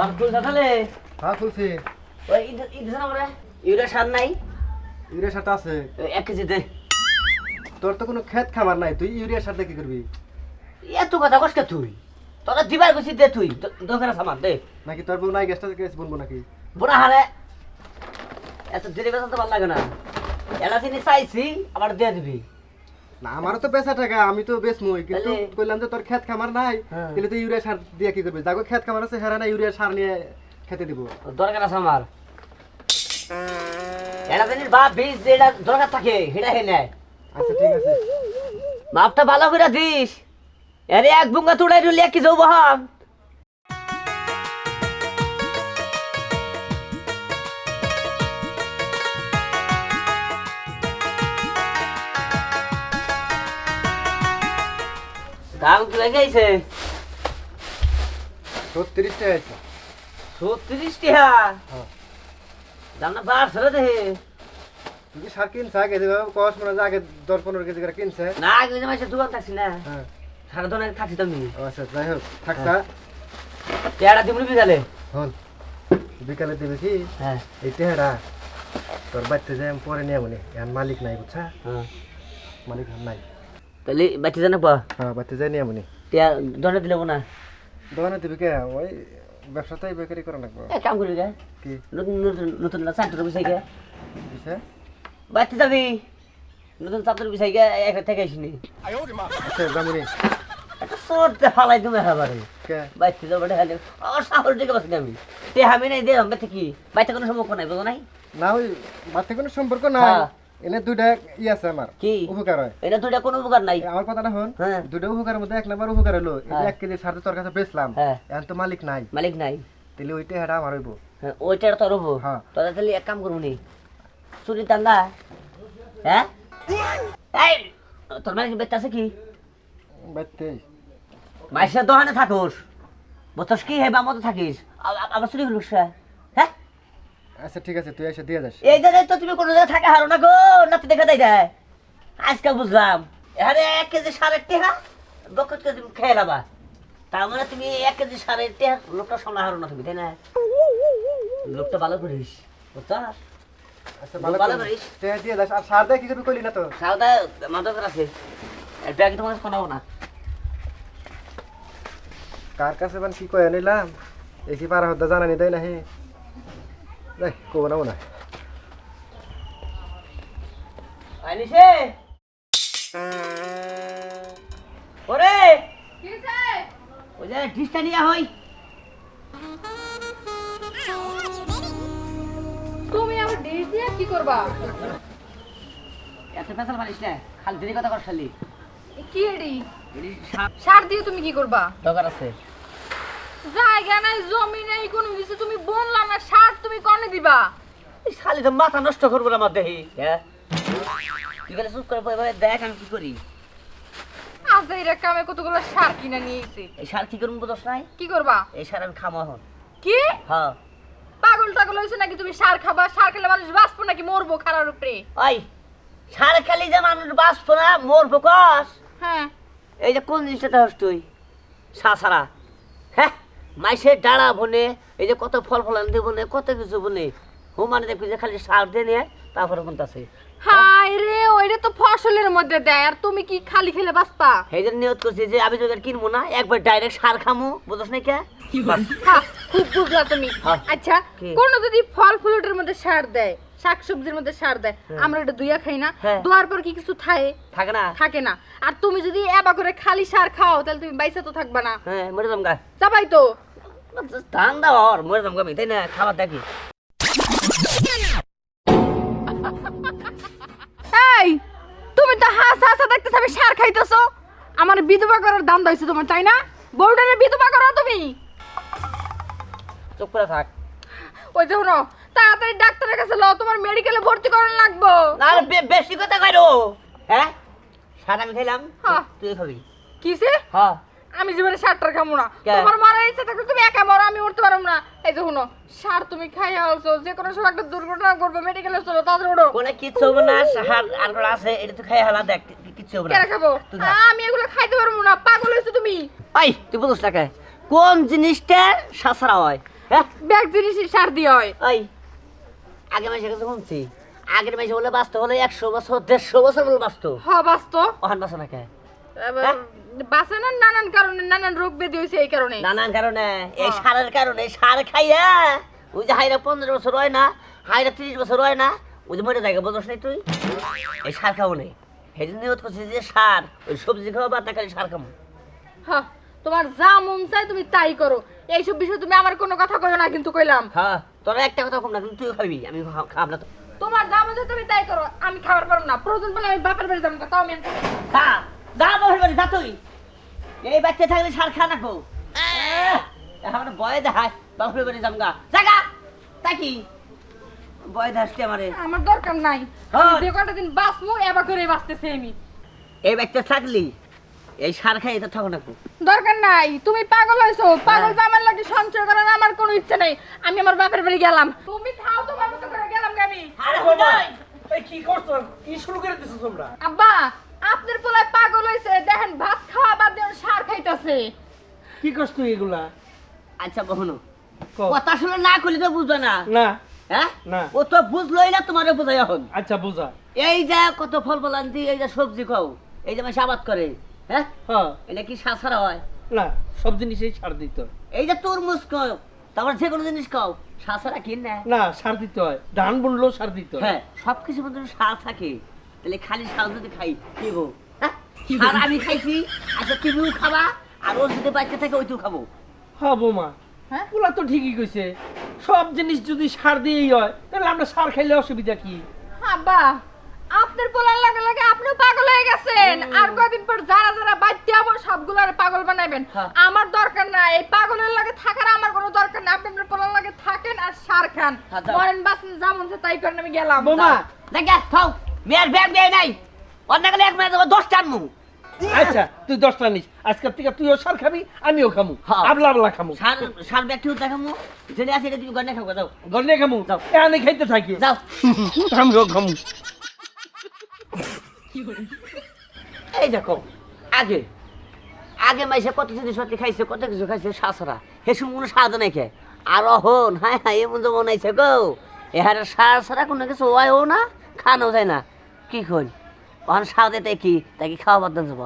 আর ফুল তাহলে হ্যাঁ খুলছি ওই না ইউরিয়া সার নাই? ইউরিয়া সারটা আছে। এক কেজি দে। তোর তো কোনো ক্ষেত খাবার নাই তুই ইউরিয়া সারটা কি করবি? এত কথা কষ্ট তুই? তোরা দিবার গেছি দে তুই। দোকান সামান দে। নাকি তোর বউ নাই গ্যাসটা গ্যাস বলব নাকি? বুড়া হারে। এত দেরি বেলা তো ভালো লাগে না। এলাচিনি চাইছি আবার দিয়ে দিবি। না আমারও তো বেচা টাকা আমি তো বেচমই কিন্তু কইলাম বললাম যে তোর ক্ষেত খামার নাই হ্যাঁ। তাহলে তো ইউরিয়া সার দিয়ে কি করবি? যাগো ক্ষেত খামার আছে হেরা না ইউরিয়া সার নিয়ে খেতে দিব। দরকার আছে আমার। এলাচিনির বাপ বীজ যেটা দরকার থাকে সেটা হে নেয়। আচ্ছা ঠিক আছে। মাপটা ভালো করে দিস। আরে এক বুঙ্গা তুড়াই রুলি কি যাব হাম দাম কি গেছে ছত্রিশ টাকা ছত্রিশ টাকা হ্যাঁ। দাম না সার কিনছে আগে? কস মনে হয় যে আগে দশ পনেরো কেজি করে কিনছে। না আগে যে মাসে দোকান থাকছি না। সারা দোকানে থাকছি তুমি ও আচ্ছা যাই হোক থাকতা তেয়ারা দিবনি বিকালে? হন বিকালে দিবি কি? হ্যাঁ। এই টেহারা তোর বাড়িতে যাই পরে নিয়ে মনে এখন মালিক নাই বুঝছা? মালিক নাই। তাহলে বাচ্চা জানা পা হ্যাঁ বাড়িতে যাই নিয়ে মনে তেয়া দোকানে দিলে না দোকানে দিবি কে ওই ব্যবসাটাই বেকারি করা লাগবো এক কাম করি গে কি নতুন নতুন নতুন চারটার বিষয় গে বুঝছে বাড়তে যাবি নতুন চারটার বিষয় গে এক থেকে আসিনি আচ্ছা যামুনি একটা ফালাই তুমি একেবারে কে বাইতে যাব আমার সাহস দিকে বসে আমি তে আমি নাই দে আমি কি বাইতে কোনো সম্পর্ক নাই বুঝো নাই না ওই বাড়িতে কোনো সম্পর্ক নাই। এনে দুইটা ই আছে আমার কি? উপকার হয়। দুইটা কোনো উপকার নাই? এই আমার কথাটা হন হ্যাঁ। দুইটা উপকারের মধ্যে এক নাম্বার উপকার হলো। এই যে হ্যাঁ। এক কেজি সার তোর কাছে বেচলাম হ্যাঁ। এখন তো মালিক নাই। মালিক নাই? তাহলে ওইটা আমার হইব। তোরা তাহলে এক কাম করব নি। চুরি টান্দা। হ্যাঁ এই তোর বেচতে আছে কি? বাড়িতে মাইসের দোকানে থাকোস। বতস কি হেবা মতো থাকিস? আবার চুরি হলো হ্যাঁ আচ্ছা ঠিক আছে তুই এসে দিয়ে যাস। এই জায়গায় তো তুমি কোনো জায়গায় থাকা হারো না গো নাতি দেখা দেয় দেয়। বুঝলাম আরে এক কেজি সারের টেহা বকত কেজি খেয়ে নেবা। তার মানে তুমি এক কেজি সারের টেহা লোকটা সামনে হারো না তুমি তাই না? লোকটা ভালো করিস বুঝছ আচ্ছা ভালো করিস। টেহা দিয়ে যাস। আর সার দেয় কি করবি কইলি না তো? মাদকের আছে এর ব্যাগ তোমার শোনাবো না। কার কাছে মানে কি কয়ে নিলাম? পারা হতে জানানি দেয় না হে দেখ কব না না আনিসে ওরে ওই যে ডিসটা নিয়ে হই তুমি আমার ডিশ দিয়ে কি করবা? এত পেশাল মানিস না। খালি দেরি কথা কর খালি। কি এডি? সার দিয়ে তুমি কি করবা? দরকার আছে। জায়গা নাই জমি নাই কোনো কিছু। তুমি বললাম না সার তুমি কনে দিবা? এই শালি তো মাথা নষ্ট করব না আমার দেহি হ্যাঁ? তুই গেলে চুপ করে বই দেখ আমি কি করি। আজ এই কামে কতগুলো সার কিনে নিয়েছি। এই সার কি করব দোষ নাই? কি করবা? এই সার আমি খামো এখন। কি? হ্যাঁ। পাগল টাগল হয়েছে নাকি তুমি সার খাবা? সার খেলে মানুষ বাঁচবো নাকি মরবো খারার উপরে? ওই সার খালি যে মানুষ বাঁচবো না মরবো কস? হ্যাঁ। এই যে কোন জিনিসটা দেখাস তুই? সারা হ্যাঁ? মাইসের ডাড়া বনে এই যে কত ফল ফলান দিয়ে বনে কত কিছু বনে। হুমানে দেখবি যে খালি সার দিয়ে নিয়ে তারপরে আছে হাই রে ওইটা তো ফসলের মধ্যে দেয় আর তুমি কি খালি খেলে বাঁচবা এই জন্য নিয়ত করছি যে আমি যদি কিনবো না একবার ডাইরেক্ট সার খামু বুঝছ না কে? হ্যাঁ, খুব বুঝলা তুমি। হ্যাঁ। আচ্ছা কোন যদি ফল ফ্রুটের মধ্যে সার দেয় শাকসবজির মধ্যে সার দেয়। আমরা এটা দুইয়া খাই না। হ্যাঁ। দোয়ার পর কি কিছু থাকে? থাকে না। থাকে না। আর তুমি যদি এবা করে খালি সার খাও তাহলে তুমি বাইসা তো থাকবা না। হ্যাঁ মরে যাম গা। যাবাই তো। ধান দাও আর মরে যাম গা আমি তাই না? খাবার দেখি। এই তুমি তো হাসা হাসা দেখতেছ আমি সার খাইতেছো। আমার বিধবা করার দাম দিয়েছে তোমার তাই না? বউটারে বিধবা করো তুমি। চুপ করে থাক। ওই শোনো তাড়াতাড়ি ডাক্তারের কাছে লও তোমার মেডিকেলে ভর্তি করানো লাগবো। আর বেশি কথা কইরো হ্যাঁ? সার আমি খাইলাম। তুই খাবি? কিসে? হ্যাঁ আমি জীবনে সারটার খামো না। তোমার মারার ইচ্ছা থাকলে তুমি একা মরো আমি উঠতে পারব না। এই যে শুনো সার তুমি খাইয়া আলছো যে কোনো সময় একটা দুর্ঘটনা করবে মেডিকেলে চলো তাড়াতাড়ি ওঠো। কোনে কিচ্ছু হবে না সার আর করে আছে এটা তুই খাই হালা দেখ কিচ্ছু হবে না। কেন খাব? আমি এগুলো খাইতে পারব না পাগল হয়েছো তুমি। আই তুই বুঝছ না কে? কোন জিনিসটা সাঁচরা হয়? হ্যাঁ? ব্যাগ জিনিস সার দিয়ে হয়। ওই আগে মাসে কাছে শুনছি আগের মাসে বলে বাঁচতে হলে একশো বছর দেড়শো বছর বলে বাঁচতো। হ বাস্ত ওখান বাঁচো না কে? না নানান কারণে নানান রোগ ব্যাধি হয়েছে এই কারণে। নানান কারণে এই হ্যাঁ। সারের কারণে সার খাইয়া ওই যে হাইরা পনেরো বছর হয় না হাইরা তিরিশ বছর হয় না ওই যে মরে জায়গা বোঝস নাই তুই? এই সার খাব নেই সেদিন নিয়ত করছি যে সার ওই সবজি খাব বা তাকালি সার খাব। হ্যাঁ তোমার যা মন চাই তুমি তাই করো। এইসব বিষয়ে তুমি আমার কোনো কথা কইও না কিন্তু কইলাম। হ্যাঁ। তোরা একটা কথা কম না তুইও খাবি আমি খাব না তো। তোমার যা মন চাই তুমি তাই করো আমি খাবার পারব না। প্রয়োজন পড়লে আমি বাপের বাড়ি যাব তাও আমি আনতে পারব না। খা যা বসে বাড়ি যা তুই। এই বাচ্চা থাকলে সার খা না গো এখন বয়ে দেখায় বাপের বাড়ি যাম গা জাগা তা কি? বয়ে দেখাসটি আমারে? আমার দরকার নাই। হ্যাঁ। যে কটা দিন বাঁচমু এবার করে বাঁচতেছি আমি। এই বাচ্চা থাকলি এই সার খাই এটা থাকো না দরকার নাই তুমি পাগল হইছো পাগল জামার লাগে সঞ্চয় করার আমার কোনো ইচ্ছে নেই। আমি আমার বাপের বাড়ি গেলাম। তুমি খাও তোমার মতো করে গেলাম আমি। আরে হুমাই এই কি করছ? কি শুরু করে দিছো তোমরা? আব্বা আপনার পোলায় পাগল হইছে দেখেন ভাত খাওয়া বাদ দিয়ে সার খাইতেছে। কি করছ তুই এগুলা? আচ্ছা বহনো। কথা শুনে না করলে তো বুঝবে না। না। হ্যাঁ? না। ও তো বুঝলোই না তোমারে বোঝাই এখন। আচ্ছা বুঝা। এই যে কত ফল ফলান্তি এই যে সবজি খাও এই যে মাসে আবাদ করে। হ্যাঁ? হ্যাঁ। এটা কি সাছাড়া হয়? না সব জিনিসেই ছাড় দিতে হয়। এই যে তরমুজ খাও তারপর যে কোনো জিনিস খাও সাছাড়া কি না? না সার দিতে হয়। ধান বুনলেও সার দিতে হয়। হ্যাঁ সব কিছু মধ্যে সার থাকে তাহলে খালি সার যদি খাই কি গো? হ্যাঁ? সার আমি খাইছি আচ্ছা তুমিও খাবা আর ও যদি বাচ্চা থাকে ওইটাও খাব। হ্যাঁ বৌমা। হ্যাঁ? ওগুলা তো ঠিকই কইছে। সব জিনিস যদি সার দিয়েই হয় তাহলে আমরা সার খাইলে অসুবিধা কি? আব্বা আপনার পোলার লাগে লাগে আপনিও পাগল হয়ে গেছেন। আর কদিন পর যারা যারা বাড়তে যাব সবগুলার পাগল বানাবেন হ্যাঁ। আমার দরকার নাই। এই পাগলের লাগে থাকার আমার কোনো দরকার নাই। আপনি আপনার পোলার লাগে থাকেন আর সার খান। হ্যাঁ। মরেন বাসেন যেমন সে তাই করেন আমি গেলাম। বৌমা। দেখা খাও মেয়ের ব্যাগ দেয় নাই। অন্য গেলে এক মেয়ে দেবো দশটা আনমু। আচ্ছা তুই দশটা নিস। আজকের থেকে তুইও সার খাবি আমিও খামু। হ্যাঁ। আবলা আবলা খামু। সার সার ব্যাগটিও দেখামু যদি আছে এটা তুমি গন্ডে খাব যাও। গন্ডে খামু? যাও। এখানে খাইতে থাকি। যাও। আমিও খামু। এই দেখো, আগে আগে মাইসে কত জিনিস পাতি খাইছে, কত কিছু খাইছে শাসরা হেসু মনে স্বাদ নাই খেয়ে আর হন হ্যাঁ হ্যাঁ এমন যে মনাইছে গো। এহারে সার কোনো কিছু হয়ও না খানো যায় না। কি কই ওখানে স্বাদ এটাই কি তাকে খাওয়া বাদ যাব।